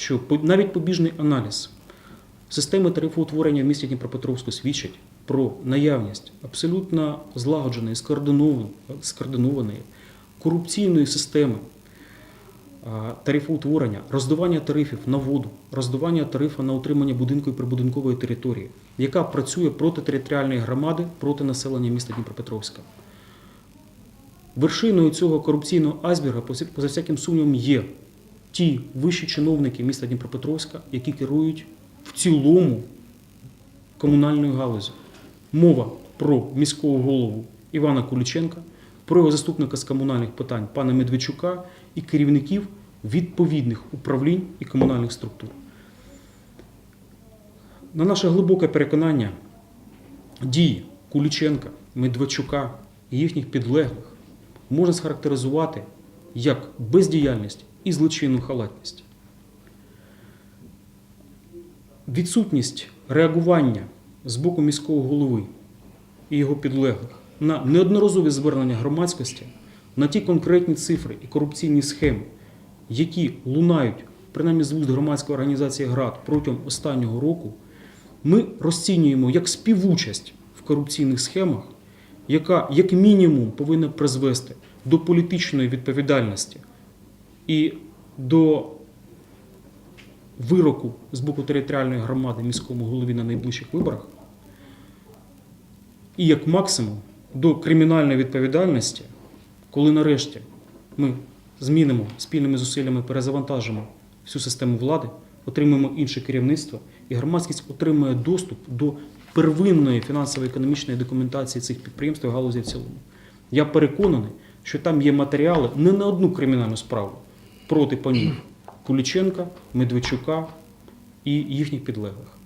що навіть побіжний аналіз системи тарифоутворення в місті Дніпропетровську свідчить про наявність абсолютно злагодженої, скоординованої, корупційної системи тарифоутворення, роздування тарифів на воду, роздування тарифу на утримання будинку і прибудинкової території, яка працює проти територіальної громади, проти населення міста Дніпропетровська. Вершиною цього корупційного поза поза всяким сумнівом, є ті вищі чиновники міста Дніпропетровська, які керують в цілому комунальною галузю. Мова про міського голову Івана Куліченка, про його заступника з комунальних питань пана Медведчука і керівників відповідних управлінь і комунальних структур. На наше глибоке переконання, дії Куліченка, Медведчука і їхніх підлеглих можна схарактеризувати як бездіяльність і злочинну халатність. Відсутність реагування з боку міського голови і його підлеглих на неодноразові звернення громадськості, на ті конкретні цифри і корупційні схеми, які лунають принаймні з вуст громадської організації ГРАД протягом останнього року, ми розцінюємо як співучасть в корупційних схемах, яка як мінімум повинна призвести до політичної відповідальності і до вироку з боку територіальної громади міському голові на найближчих виборах, і як максимум до кримінальної відповідальності, коли нарешті ми змінимо спільними зусиллями, перезавантажимо всю систему влади, отримаємо інше керівництво, і громадськість отримує доступ до первинної фінансово-економічної документації цих підприємств і галузі в цілому. Я переконаний, що там є матеріали не на одну кримінальну справу проти панів Куліченка, Медведчука і їхніх підлеглих.